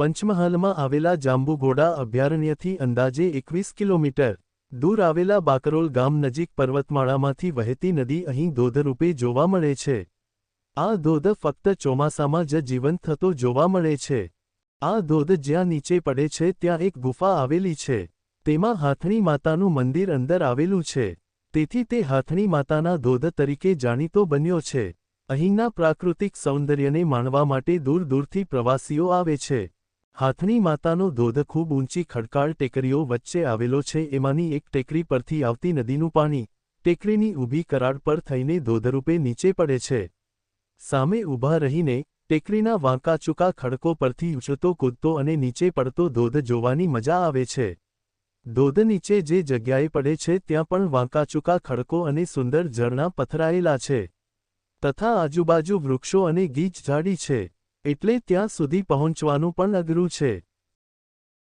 પંચમહાલમાં આવેલા જાંબુઘોડા અભયારણ્યથી અંદાજે એકવીસ કિલોમીટર દૂર આવેલા બાકરોલ ગામ નજીક પર્વતમાળામાંથી વહેતી નદી અહીં ધોધરૂપે જોવા મળે છે. આ ધોધ ફક્ત ચોમાસામાં જ જીવંત થતો જોવા મળે છે. આ ધોધ જ્યાં નીચે પડે છે ત્યાં એક ગુફા આવેલી છે. તેમાં હાથણી માતાનું મંદિર અંદર આવેલું છે. તેથી તે હાથણી માતાના ધોધ તરીકે જાણીતો બન્યો છે. અહીંના પ્રાકૃતિક સૌંદર્યને માણવા માટે દૂર દૂરથી પ્રવાસીઓ આવે છે. હાથણી માતાનો ધોધ ખૂબ ઊંચી ખડકાળ ટેકરીઓ વચ્ચે આવેલો છે. એમાંની એક ટેકરી પરથી આવતી નદીનું પાણી ટેકરીની ઊભી કરાડ પર થઈને ધોધરૂપે નીચે પડે છે. સામે ઊભા રહીને ટેકરીના વાંકાચૂકા ખડકો પરથી ઉછળતો, કૂદતો અને નીચે પડતો ધોધ જોવાની મજા આવે છે. ધોધ નીચે જે જગ્યાએ પડે છે ત્યાં પણ વાંકાચૂકા ખડકો અને સુંદર ઝરણા પથરાયેલા છે. તથા આજુબાજુ વૃક્ષો અને ગીચ ઝાડી છે. એટલે ત્યાં સુધી પહોંચવાનું પણ અઘરું છે.